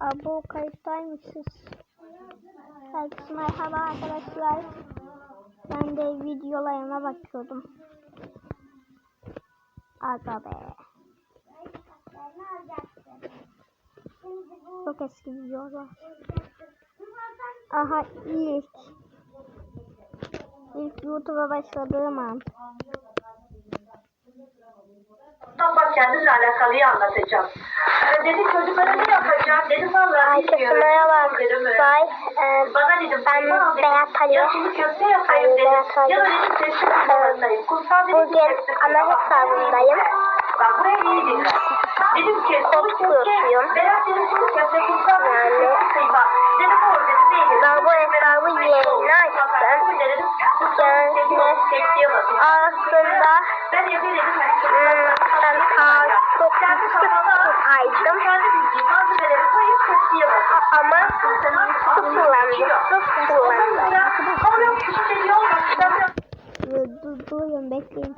Abo kayıttaymışız. Herkese merhaba arkadaşlar. Ben de videolarıma bakıyordum. Aga be. Çok eski videolar. Aha ilk. İlk YouTube'a başladığım an. Mustafa kendimle alakalıyı anlatacağım. Ee, dedi çocuklara ne yapacağım? Dedim vallahi Herkese bilmiyorum. merhaba Dedim, arkadaşlar. Ee, Bana dedim Ben "Seyfa abi, Berat Ali. Ya sulu köfte yapayım dedim. Ya da dedim tepsi yapayım. Kumsal dedim Bugün ana hesabındayım. Bak buraya iyi dinle. Dedim ki Kod köfte. Berat dedim sulu köfte kumsal dedim kıyma. Dedim olur dedim dedim. Ben bu hesabı yeni açtım. Dedim? Aslında Ben evde dedim. Ben ta çok aydım. Ama biraz Dur, durun bekleyin.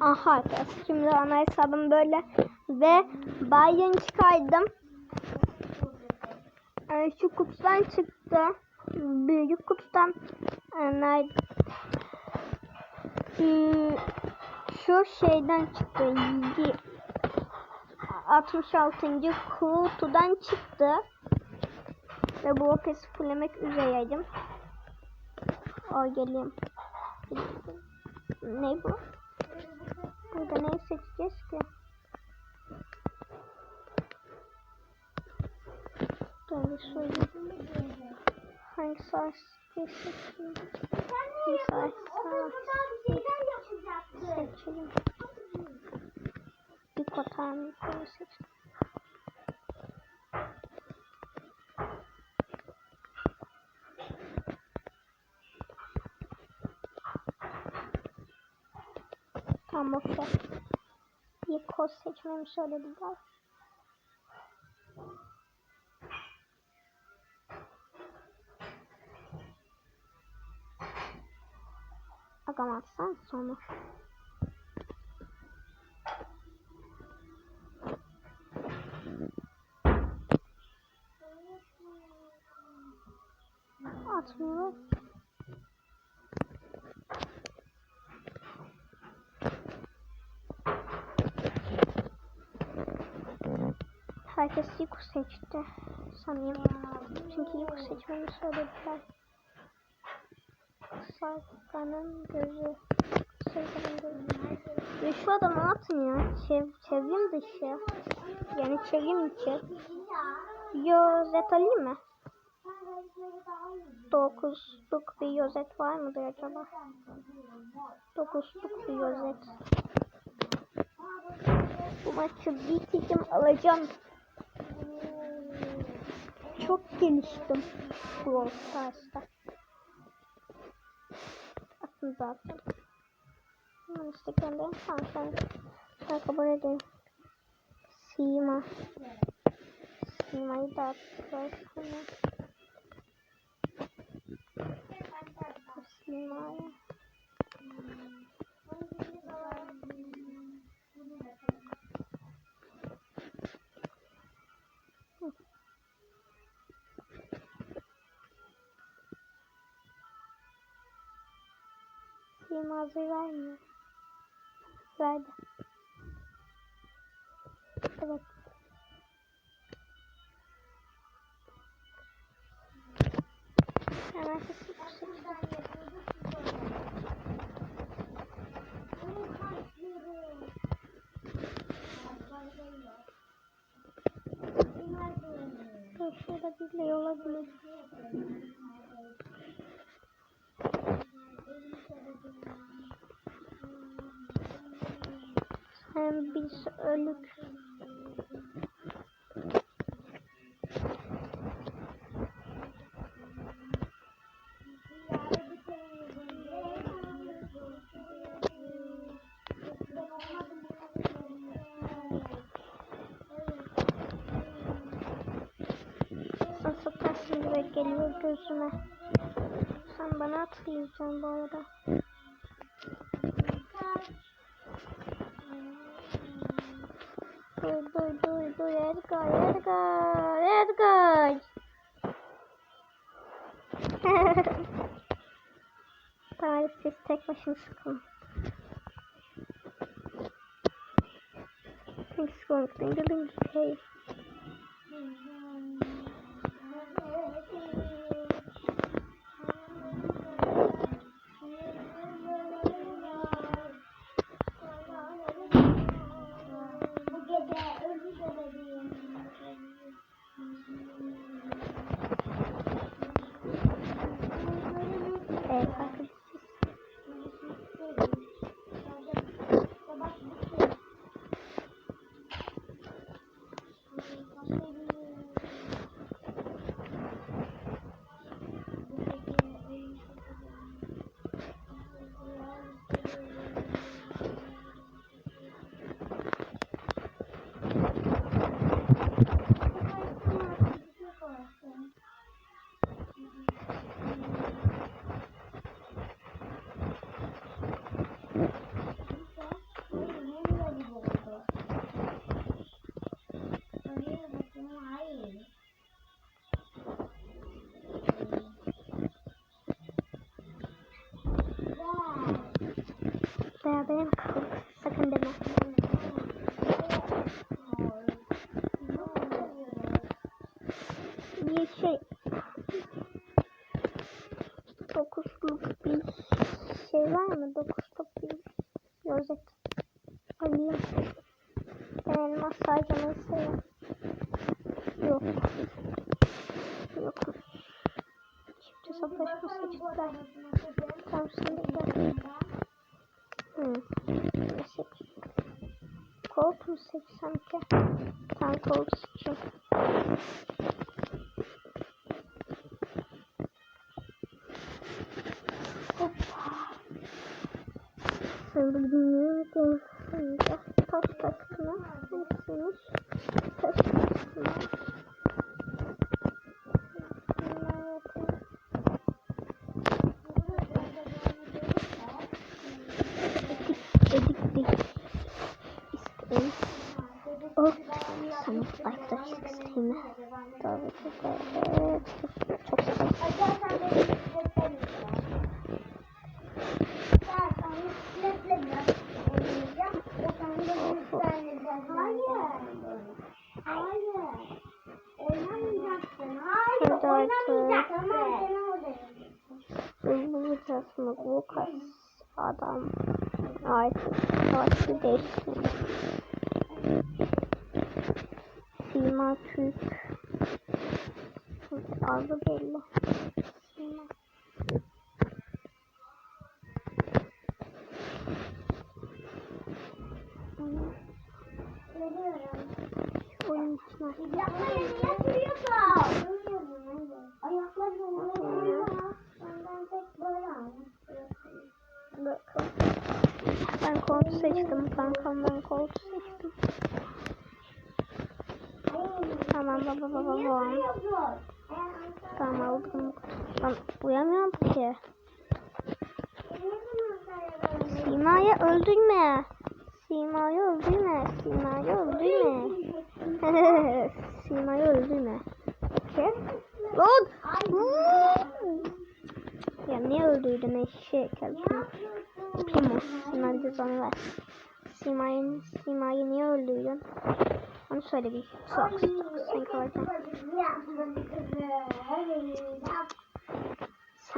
Aha arkadaşlar şimdi ana hesabım böyle ve Bayern çıkardım. Ee, şu kutudan çıktı. Büyük kutudan ee, nerede? Hmm, şu şeyden çıktı. Y- 66. kutudan çıktı. Ve bu opesi fullemek üzereydim. O geleyim. Ne bu? Burada neyi seçeceğiz ki? Dur bir söyleyeyim. Hangi saat seçeyim? Hangi seçelim? Bir bir seçelim. Tamam okey. Bir kod seçmemi söylediler. Agam atsan sonra. Atmıyor. Herkes Yiku seçti sanayım. Çünkü Yiku seçmemi söylediler. Sarkanın gözü. Sarkanın gözü. Ya şu adamı atın ya. Çev çevrim dışı. Yani çevrim içi. Yo zet alayım mı? Dokuzluk bir yozet var mıdır acaba? Dokuzluk bir yozet. Bu maçı bitirdim alacağım. Çok geliştim Brawl Stars'ta. Atın zaten. Hemen Instagram'dayım. Tamam sen kabul edin. Sima. Sima'yı da attılar. Sima'ya. Sima hazır vermiyor. Verdi. Evet. Hemen sesi Dur şurada birileri olabilir. Hem biz ölük. Geliyor gözüme. Sen bana atlayacaksın bu arada. duy duy duy duy Edgar Edgar Edgar. Bari siz tek başına. Things going ding ding ding hey. Beraber kaldık. Sakın deme. Bir şey dokuzluk bir şey var mı? Dokuzluk bir rozet alayım. Ben elmas harcamayı seviyorum. Yok. Yok. Çiftçi savaşma seçtiler. Tamam şimdi gel. Seç? Colt mu seçsem ki? Tamam Colt seçeyim. Çok artık. Oynamayacaksın. Mı? Lucas adam. Artık savaşı değişti. Sima Türk. Adı belli. Oyun içine Yapmayın vuruyor. Benden tek böyle almış. bakalım. Ben kol seçtim. Seçtim. Tamam baba baba baba. sürüyorsun? Tamam aldım. Ben uyamıyorum ki. Sima'yı öldürme. Sima'yı öldürme. Sima'yı öldürme. Sima'yı öldürme. Kes. Lan. ya niye öldürdün eşek kalbini? Primo. Sima cezanı ver. Sima'yı, Sima'yı niye öldürdün? Onu söyle bir. Sok. Sen kalacaksın.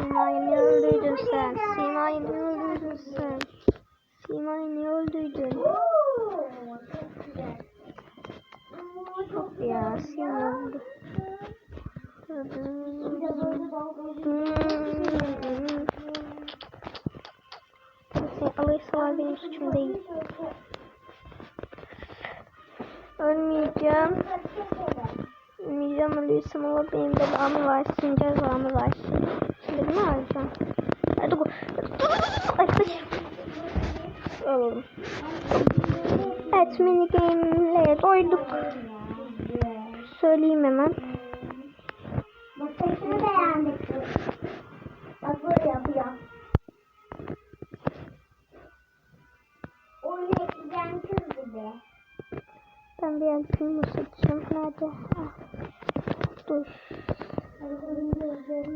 Sima'yı niye öldürdün sen? Sima'yı niye öldürdün sen? Sima'yı niye öldürdün? Yok ya Sima öldü. Sen alırsalar benim suçum değil. Ölmeyeceğim. Ölmeyeceğim ölürsem ama benim de anı var. Şimdi cezamı var. Şimdi ne alacağım? Hadi go. Arkadaş. Alalım. Evet mini game'le doyduk. Söyleyeyim hemen. Bak sesini beğendik. Bak böyle yapıyor. Oyunu ekleyeceğim kız gibi. Ben bir el film ısıtacağım. Nerede? Ah.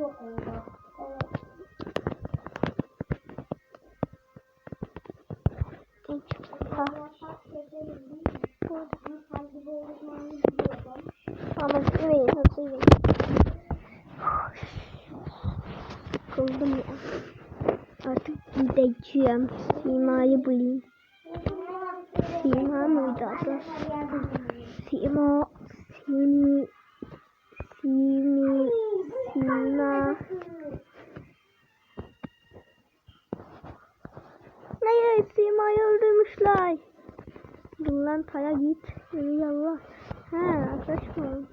Yok orada. Evet. Ama üveyin nasıl üveyin? Sıkıldım ya. Artık gideceğim. Sima'yı bulayım. Sima mıydı adı? Sima, Simi, Simi, Sima. Hayır, Sima'yı öldürmüşler. Dur lan Taya git. Yürü Allah. He, mı?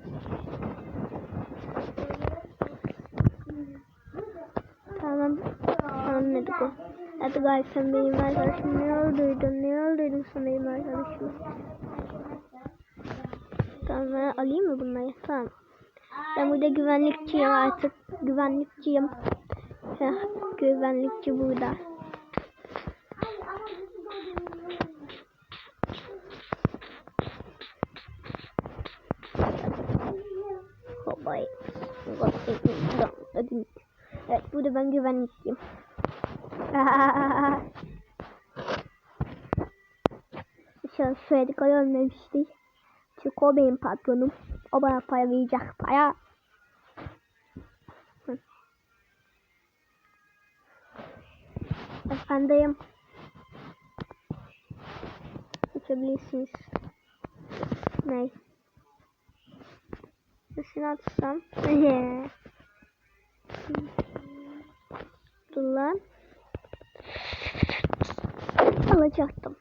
Tamam. Anladık o. Hadi gayet sen benim arkadaşım ne öldürdün? Ne öldürdün sen benim arkadaşımı? Tamam alayım mı bunları? Tamam. Ben burada güvenlikçiyim artık. Güvenlikçiyim. Heh, güvenlikçi burada. Hoppay. Evet burada ben güvenlikçiyim. Şu Fredrik ölmemişti. Çünkü o benim patronum. O bana para verecek para. Hı. Efendim. Geçebilirsiniz. Ne? Sesini atsam. Dur lan. Alacaktım.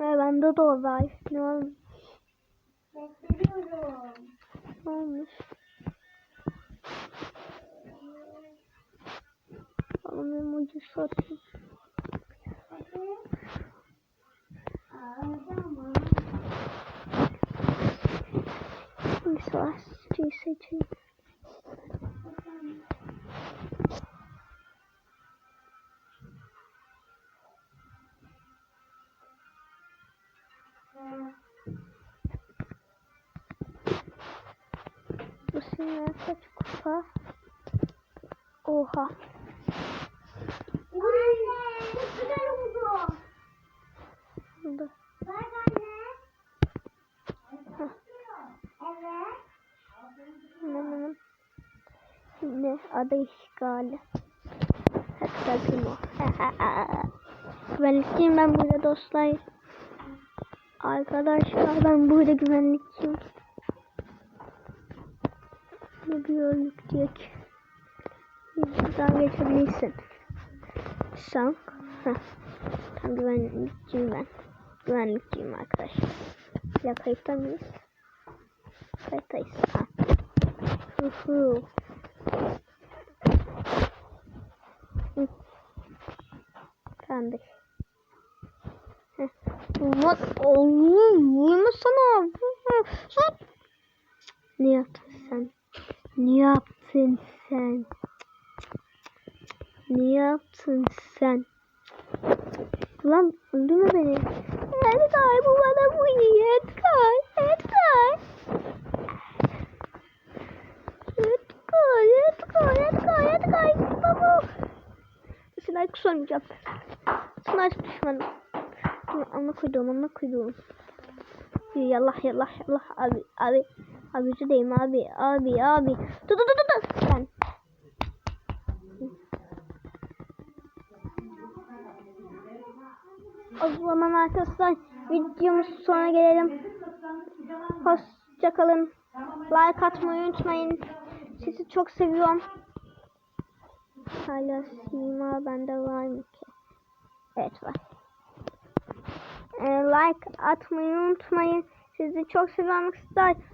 Ve bende de o. Ne olmuş? Ne olmuş? Oğlum emoji satayım. Bir savaşçıyı seçeyim. Bu senin kaç kupa? Oha. Anne, ne güzel oldu. Burada. Bak anne. Heh. Evet. Hemen. Ne? Ada işgali. Hatta kim o? Güvenlikçiyim ben burada dostlar. Arkadaşlar ben burada güvenlikçiyim. Ne diyor ki. Buradan geçebilirsin. Sen. Heh. Tam güvenlikçiyim ben. Güvenlikçiyim arkadaşlar. Ya kayıtta mıyız? Kayıttayız. Ha. Hu hu. Hı. Kandık. What? Oğlum. Ne? Ne yaptın sen? Ne yaptın sen? Lan öldürme beni. Edgar bu bana vuruyor. Edgar. Edgar. Edgar. Edgar. Edgar. Edgar. Baba. Sniper sormayacağım. Sniper düşmanım. Amına koyduğum amına koyduğum. Yallah yallah yallah abi abi. Abi yüzüdeyim abi abi abi. Dur dur dur dur. Ben. O zaman arkadaşlar videomuz sonuna gelelim. Hoşçakalın. Like atmayı unutmayın. Sizi çok seviyorum. Hala Sima bende var mı ki? Evet var. Ee, like atmayı unutmayın. Sizi çok seviyorum arkadaşlar.